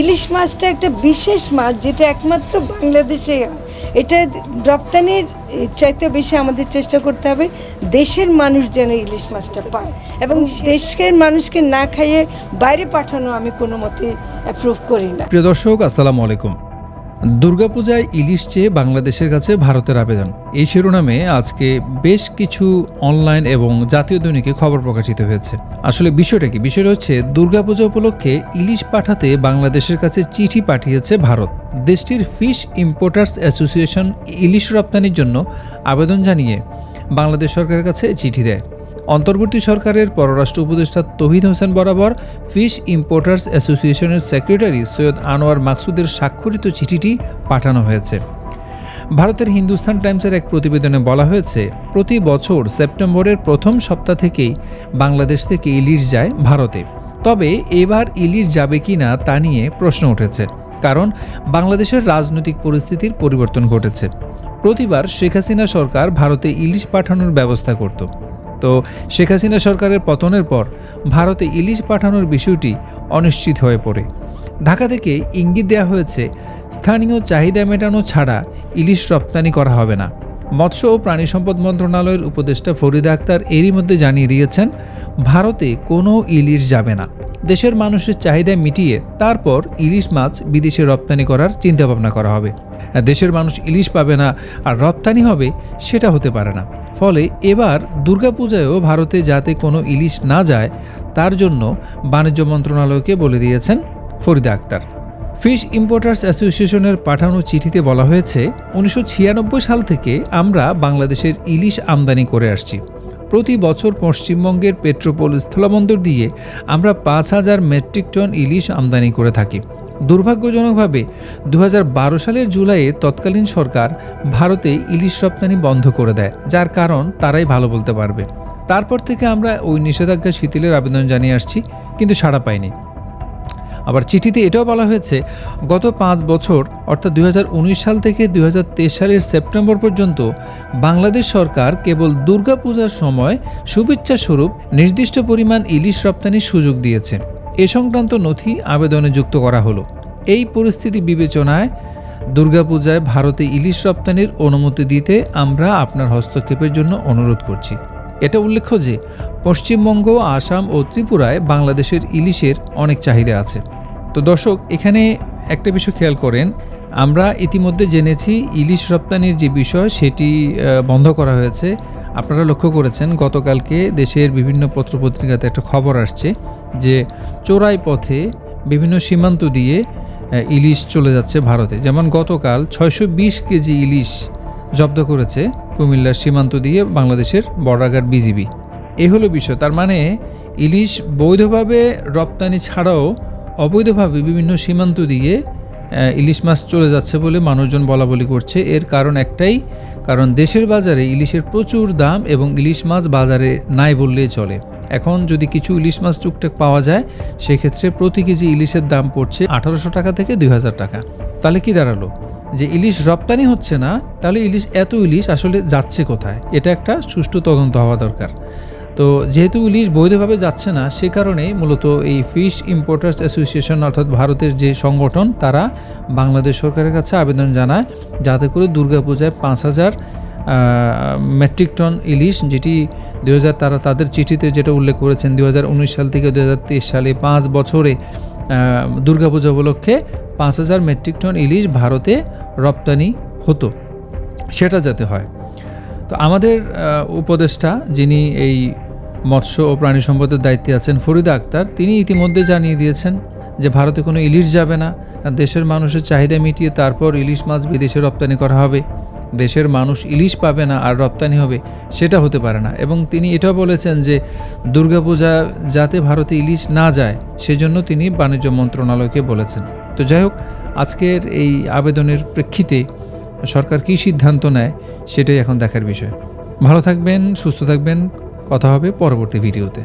ইলিশ মাছটা একটা বিশেষ মাছ যেটা একমাত্র বাংলাদেশে। এটা রপ্তানির চাইতে বেশি আমাদের চেষ্টা করতে হবে দেশের মানুষ যেন ইলিশ মাছটা পায় এবং দেশের মানুষকে না খাইয়ে বাইরে পাঠানো আমি কোনো মতে অ্যাপ্রুভ করি না প্রিয় দর্শক, আসসালামু আলাইকুম দুর্গাপূজায় ইলিশ চেয়ে বাংলাদেশের কাছে ভারতের আবেদন। এই শিরোনামে আজকে বেশ কিছু অনলাইন এবং জাতীয় দৈনিকে খবর প্রকাশিত হয়েছে। আসলে বিষয়টা কি? বিষয়টা হচ্ছে, দুর্গাপূজা উপলক্ষে ইলিশ পাঠাতে বাংলাদেশের কাছে চিঠি পাঠিয়েছে ভারত। দেশটির ফিশ ইম্পোর্টার্স অ্যাসোসিয়েশন ইলিশ রপ্তানির জন্য আবেদন জানিয়ে বাংলাদেশ সরকারের কাছে চিঠি দেয়। অন্তর্বর্তী সরকারের পররাষ্ট্র উপদেষ্টা তহিদ হোসেন বরাবর ফিশ ইম্পোর্টার্স অ্যাসোসিয়েশনের সেক্রেটারি সৈয়দ আনোয়ার মাকসুদের স্বাক্ষরিত চিঠিটি পাঠানো হয়েছে। ভারতের হিন্দুস্তান টাইমসের এক প্রতিবেদনে বলা হয়েছে, প্রতি বছর সেপ্টেম্বরের প্রথম সপ্তাহ থেকেই বাংলাদেশ থেকে ইলিশ যায় ভারতে। তবে এবার ইলিশ যাবে কি না তা নিয়ে প্রশ্ন উঠেছে, কারণ বাংলাদেশের রাজনৈতিক পরিস্থিতির পরিবর্তন ঘটেছে। প্রতিবার শেখ হাসিনা সরকার ভারতে ইলিশ পাঠানোর ব্যবস্থা করত। তো শেখ হাসিনা সরকারের পতনের পর ভারতে ইলিশ পাঠানোর বিষয়টি অনিশ্চিত হয়ে পড়ে। ঢাকা থেকে ইঙ্গিত দেওয়া হয়েছে, স্থানীয় চাহিদা মেটানো ছাড়া ইলিশ রপ্তানি করা হবে না। মৎস্য ও প্রাণী সম্পদ মন্ত্রণালয়ের উপদেষ্টা ফরিদা আক্তার এরই মধ্যে জানিয়ে দিয়েছেন, ভারতে কোনো ইলিশ যাবে না। দেশের মানুষের চাহিদা মিটিয়ে তারপর ইলিশ মাছ বিদেশে রপ্তানি করার চিন্তাভাবনা করা হবে। দেশের মানুষ ইলিশ পাবে না আর রপ্তানি হবে সেটা হতে পারে না। ফলে এবার দুর্গাপূজায়ও ভারতে যাতে কোনো ইলিশ না যায়, তার জন্য বাণিজ্য মন্ত্রণালয়কে বলে দিয়েছেন ফরিদা আক্তার। ফিশ ইম্পোর্টার্স অ্যাসোসিয়েশনের পাঠানো চিঠিতে বলা হয়েছে, উনিশশো ছিয়ানব্বই সাল থেকে আমরা বাংলাদেশের ইলিশ আমদানি করে আসছি। প্রতি বছর পশ্চিমবঙ্গের পেট্রোপোল স্থলবন্দর দিয়ে আমরা পাঁচ হাজার মেট্রিক টন ইলিশ আমদানি করে থাকি। দুর্ভাগ্যজনকভাবে দু হাজার বারো সালের জুলাইয়ে তৎকালীন সরকার ভারতে ইলিশ রপ্তানি বন্ধ করে দেয়, যার কারণ তারাই ভালো বলতে পারবে। তারপর থেকে আমরা ওই নিষেধাজ্ঞা শিথিলের আবেদন জানিয়ে আসছি, কিন্তু সাড়া পাইনি। আবার চিঠিতে এটাও বলা হয়েছে, গত পাঁচ বছর, অর্থাৎ দুই হাজার উনিশ সাল থেকে দুই হাজার তেইশ সালের সেপ্টেম্বর পর্যন্ত বাংলাদেশ সরকার কেবল দুর্গাপূজার সময় শুভেচ্ছা স্বরূপ নির্দিষ্ট পরিমাণ ইলিশ রপ্তানির সুযোগ দিয়েছে। এ সংক্রান্ত নথি আবেদনে যুক্ত করা হলো। এই পরিস্থিতি বিবেচনায় দুর্গাপূজায় ভারতে ইলিশ রপ্তানির অনুমতি দিতে আমরা আপনার হস্তক্ষেপের জন্য অনুরোধ করছি। এটা উল্লেখ্য যে, পশ্চিমবঙ্গ, আসাম ও ত্রিপুরায় বাংলাদেশের ইলিশের অনেক চাহিদা আছে। তো দর্শক, এখানে একটা বিষয় খেয়াল করেন, আমরা ইতিমধ্যে জেনেছি ইলিশ রপ্তানির যে বিষয়, সেটি বন্ধ করা হয়েছে। আপনারা লক্ষ্য করেছেন, গতকালকে দেশের বিভিন্ন পত্রপত্রিকাতে একটা খবর আসছে যে, চোরাই পথে বিভিন্ন সীমান্ত দিয়ে ইলিশ চলে যাচ্ছে ভারতে। যেমন গতকাল ছয়শো বিশ কেজি ইলিশ জব্দ করেছে কুমিল্লার সীমান্ত দিয়ে বাংলাদেশের বর্ডার বিজিবি। এ হলো বিষয়। তার মানে ইলিশ বৈধভাবে রপ্তানি ছাড়াও অবৈধভাবে বিভিন্ন সীমান্ত দিয়ে ইলিশ মাছ চলে যাচ্ছে বলে মানুষজন বলা বলি করছে। এর কারণ একটাই, কারণ দেশের বাজারে ইলিশের প্রচুর দাম এবং ইলিশ মাছ বাজারে নাই বললেই চলে। এখন যদি কিছু ইলিশ মাছ টুকটাক পাওয়া যায়, সেক্ষেত্রে প্রতি কেজি ইলিশের দাম পড়ছে আঠারোশো টাকা থেকে দুই হাজার টাকা। তাহলে কি দাঁড়াল? যে ইলিশ রপ্তানি হচ্ছে না, তাহলে ইলিশ, এত ইলিশ আসলে যাচ্ছে কোথায়? এটা একটা সুষ্ঠু তদন্ত হওয়া দরকার। তো যেহেতু ইলিশ বৈধভাবে যাচ্ছে না, সে কারণে মূলত এই ফিশ ইম্পোর্টার্স অ্যাসোসিয়েশন অর্থাৎ ভারতের যে সংগঠন, তারা বাংলাদেশ সরকারের কাছে আবেদন জানায় যাতে করে দুর্গাপূজায় পাঁচ হাজার মেট্রিক টন ইলিশ, যেটি দু হাজার তারা তাদের চিঠিতে যেটা উল্লেখ করেছেন দু হাজার উনিশ সাল থেকে দু হাজার তেইশ সালে পাঁচ বছরে দুর্গাপূজা উপলক্ষে পাঁচ হাজার মেট্রিক টন ইলিশ ভারতে রপ্তানি হতো। সেটা যাতে হয়। তো আমাদের উপদেষ্টা যিনি এই মৎস্য ও প্রাণী সম্পদের দায়িত্বে আছেন, ফরিদা আক্তার, তিনি ইতিমধ্যে জানিয়ে দিয়েছেন যে ভারতে কোনো ইলিশ যাবে না। দেশের মানুষের চাহিদা মিটিয়ে তারপর ইলিশ মাছ বিদেশে রপ্তানি করা হবে। দেশের মানুষ ইলিশ পাবে না আর রপ্তানি হবে, সেটা হতে পারে না। এবং তিনি এটাও বলেছেন যে দুর্গাপূজা যাতে ভারতে ইলিশ না যায়, সেজন্য তিনি বাণিজ্য মন্ত্রণালয়কে বলেছেন। তো যাই হোক, আজকের এই আবেদনের প্রেক্ষিতে সরকার কী সিদ্ধান্ত নেয় সেটাই এখন দেখার বিষয়। ভালো থাকবেন, সুস্থ থাকবেন। কথা হবে পরবর্তী ভিডিওতে।